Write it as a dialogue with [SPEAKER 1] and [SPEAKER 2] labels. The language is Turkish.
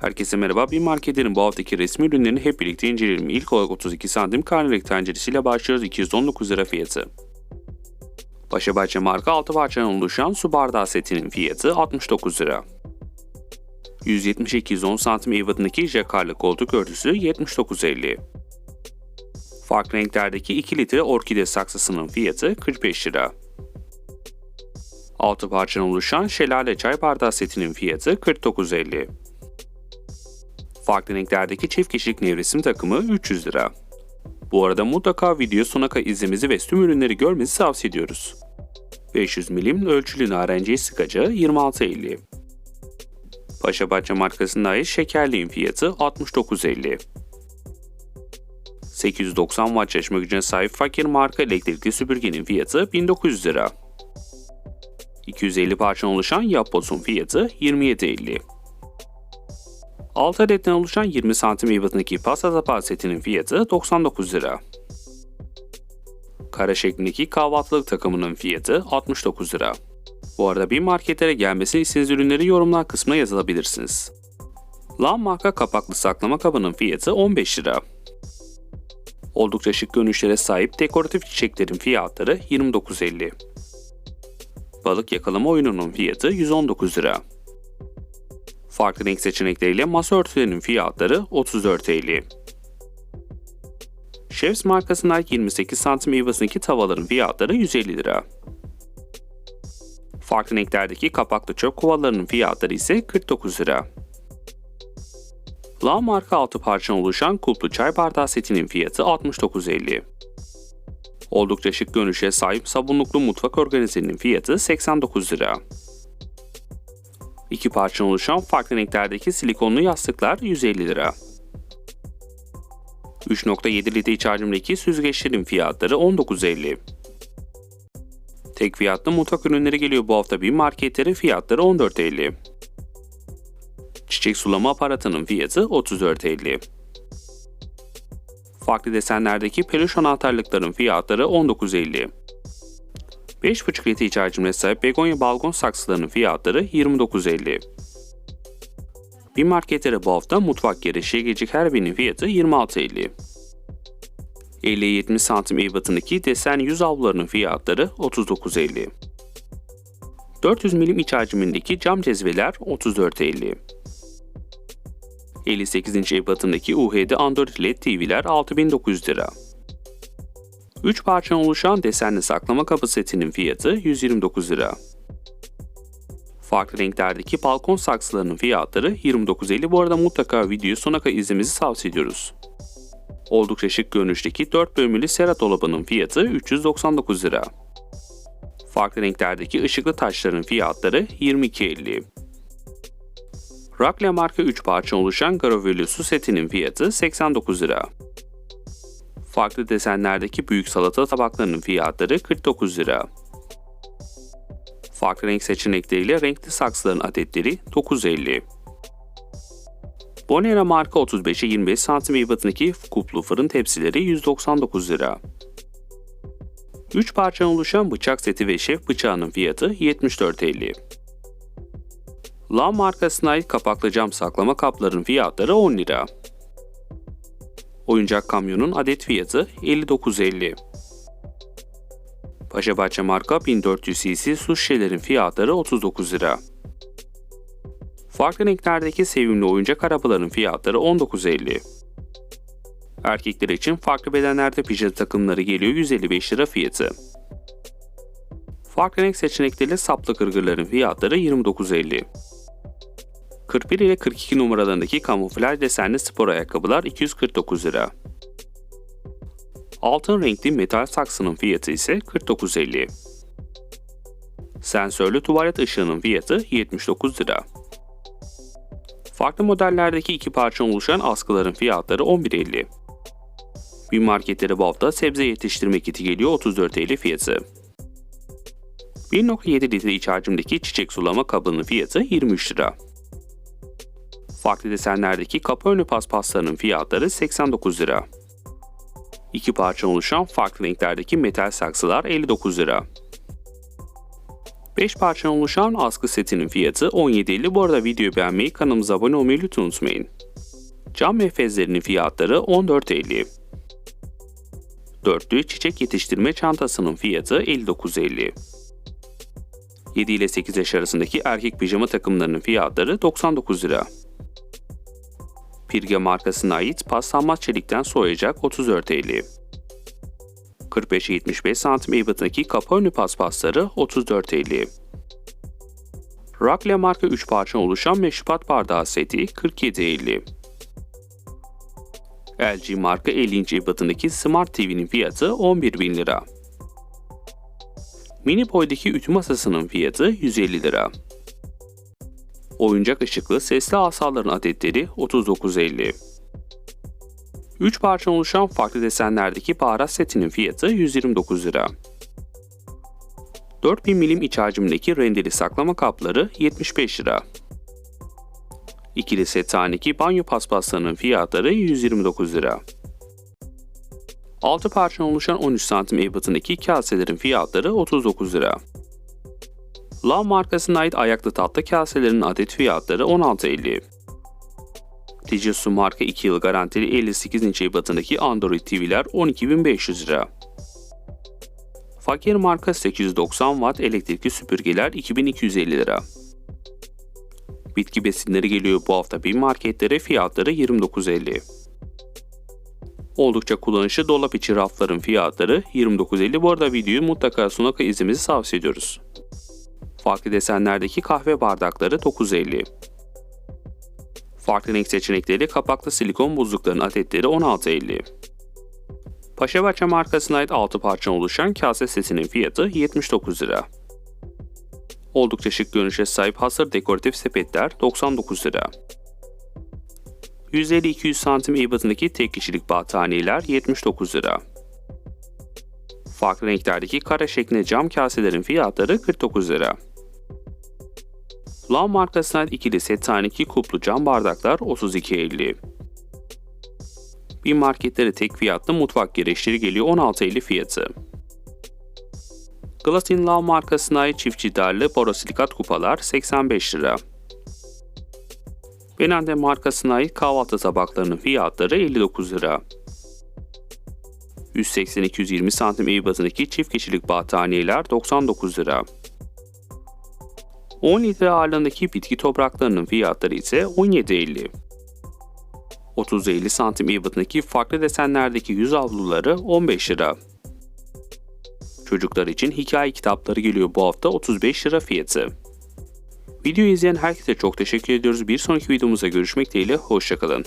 [SPEAKER 1] Herkese merhaba. Bir marketlerin bu haftaki resmi ürünlerini hep birlikte inceleyelim. İlk olarak 32 santim karnelik tenceresiyle başlıyoruz. 219 lira fiyatı. Paşa Bahçe marka 6 parçadan oluşan su bardağı setinin fiyatı 69 lira. 170-210 santim ebatındaki jakarlı koltuk örtüsü 79.50. Farklı renklerdeki 2 litre orkide saksısının fiyatı 45 lira. 6 parçadan oluşan şelale çay bardağı setinin fiyatı 49.50. Farklı renklerdeki çift kişilik nevresim takımı 300 lira. Bu arada mutlaka video sona kadar izlemenizi ve tüm ürünleri görmenizi tavsiye ediyoruz. 500 milim ölçülü narenciye sıkacı 26.50. Paşabahçe markasına ait şekerliğin fiyatı 69.50. 890 watt çalışma gücüne sahip fakir marka elektrikli süpürgenin fiyatı 1900 lira. 250 parçadan oluşan yapbozun fiyatı 27.50. 6 adetten oluşan 20 santim ebatındaki pasta tabağı setinin fiyatı 99 lira. Kare şeklindeki kahvaltılık takımının fiyatı 69 lira. Bu arada bir marketlere gelmesini istediğiniz ürünleri yorumlar kısmına yazabilirsiniz. Lan marka kapaklı saklama kabının fiyatı 15 lira. Oldukça şık görünüşlere sahip dekoratif çiçeklerin fiyatları 29.50. Balık yakalama oyununun fiyatı 119 lira. Farklı renk seçenekleriyle masa örtülerinin fiyatları 34.50. Chefs markasına ait 28 santim ebatındaki tavaların fiyatları 150 lira. Farklı renklerdeki kapaklı çöp kovalarının fiyatları ise 49 lira. La marka altı parçadan oluşan kulplu çay bardağı setinin fiyatı 69.50. Oldukça şık görünüşe sahip sabunluklu mutfak organizenin fiyatı 89 lira. İki parçadan oluşan farklı renklerdeki silikonlu yastıklar 150 lira. 3.7 litre iç hacimdeki süzgeçlerin fiyatları 19.50. Tek fiyatlı mutfak ürünleri geliyor bu hafta bir marketlere fiyatları 14.50. Çiçek sulama aparatının fiyatı 34.50. Farklı desenlerdeki peluş anahtarlıkların fiyatları 19.50. 5,5 litre iç hacimine sahip begonya balkon saksılarının fiyatları 29.50. Bir marketlere bu hafta mutfak gereçleri gelecek her birinin fiyatı 26.50. 50-70 santim ebatındaki desen yüz avlularının fiyatları 39.50. 400 milim iç hacmindeki cam cezveler 34.50. 58 inç ebatındaki UHD Android LED TV'ler 6900 lira. 3 parçadan oluşan desenli saklama kapı setinin fiyatı 129 lira. Farklı renklerdeki balkon saksılarının fiyatları 29.50. Bu arada mutlaka videoyu sona kadar izlemenizi tavsiye ediyoruz. Oldukça şık görünüşteki 4 bölümlü sera dolabının fiyatı 399 lira. Farklı renklerdeki ışıklı taşların fiyatları 22.50. Rakle marka 3 parça oluşan gravürlü su setinin fiyatı 89 lira. Farklı desenlerdeki büyük salata tabaklarının fiyatları 49 lira. Farklı renk seçenekleriyle renkli saksıların adetleri 9.50. Bonera marka 35'e 25 cm ebatındaki kuplu fırın tepsileri 199 lira. 3 parçadan oluşan bıçak seti ve şef bıçağının fiyatı 74.50. La markasına ait kapaklı cam saklama kapların fiyatları 10 lira. Oyuncak kamyonun adet fiyatı 59.50. Paşabahçe marka 1400 cc su şişelerin fiyatları 39 lira. Farklı renklerdeki sevimli oyuncak arabaların fiyatları 19.50. Erkekler için farklı bedenlerde pijama takımları geliyor 155 lira fiyatı. Farklı renk seçenekleriyle saplı kırgırların fiyatları 29.50. 41 ile 42 numaralarındaki kamuflaj desenli spor ayakkabılar 249 lira. Altın renkli metal saksının fiyatı ise 49.50. Sensörlü tuvalet ışığının fiyatı 79 lira. Farklı modellerdeki iki parça oluşan askıların fiyatları 11.50. Bir marketlere bu hafta sebze yetiştirme kiti geliyor 34.50 fiyatı. 1.7 litre iç hacimdeki çiçek sulama kabının fiyatı 23 lira. Farklı desenlerdeki kapı önü paspaslarının fiyatları 89 lira. İki parça oluşan farklı renklerdeki metal saksılar 59 lira. 5 parçadan oluşan askı setinin fiyatı 17.50. Bu arada videoyu beğenmeyi, kanalımıza abone olmayı lütfen unutmayın. Cam mefezlerinin fiyatları 14.50. Dörtlü çiçek yetiştirme çantasının fiyatı 59.50. 7 ile 8 yaş arasındaki erkek pijama takımlarının fiyatları 99 lira. Pirge markasına ait paslanmaz çelikten soyacak 34.50. 45-75 cm ebatındaki kapı önü paspasları 34.50. Rakle marka 3 parça oluşan meşrubat bardağı seti 47.50. LG marka 50 inç ebatındaki Smart TV'nin fiyatı 11.000 lira. Mini boydaki ütü masasının fiyatı 150 lira. Oyuncak ışıklı sesli asaların adetleri 39.50. 3 parça oluşan farklı desenlerdeki baharat setinin fiyatı 129 lira. 4000 milim iç hacimdeki rendeli saklama kapları 75 lira. İkili set taneki banyo paspaslarının fiyatları 129 lira. 6 parça oluşan 13 santim ebatındaki kaselerin fiyatları 39 lira. Lav markasına ait ayaklı tatlı kaselerin adet fiyatları 16.50. Fujitsu marka 2 yıl garantili 58 inç ebatındaki Android TV'ler 12.500 lira. Fakir marka 890 watt elektrikli süpürgeler 2250 lira. Bitki besinleri geliyor bu hafta bir marketlere fiyatları 29.50. Oldukça kullanışlı dolap içi rafların fiyatları 29.50. Bu arada videoyu mutlaka sonuna kadar izlemenizi tavsiye ediyoruz. Farklı desenlerdeki kahve bardakları 9.50. Farklı renk seçenekleri kapaklı silikon buzlukların adetleri 16.50. Paşabahçe markasına ait 6 parça oluşan kase setinin fiyatı 79 lira. Oldukça şık görünüşe sahip hasır dekoratif sepetler 99 lira. 150-200 santim ebatındaki tek kişilik battaniyeler 79 lira. Farklı renklerdeki kare şeklinde cam kaselerin fiyatları 49 lira. Lav markasına ait ikili set taneki kuplu cam bardaklar 32.50. Bir marketlere tek fiyatlı mutfak gereçleri geliyor 16.50 fiyatı. Glasin Lav markasına ait çift cidarlı borosilikat kupalar 85 lira. Benande markasına ait kahvaltı tabaklarının fiyatları 59 lira. 180-220 santim ebatındaki çift kişilik battaniyeler 99 lira. 10 litre ağırlığındaki bitki topraklarının fiyatları ise 17.50. 30-50 santim ebatındaki farklı desenlerdeki yüz avluları 15 lira. Çocuklar için hikaye kitapları geliyor bu hafta 35 lira fiyatı. Videoyu izleyen herkese çok teşekkür ediyoruz. Bir sonraki videomuzda görüşmek dileğiyle, hoşçakalın.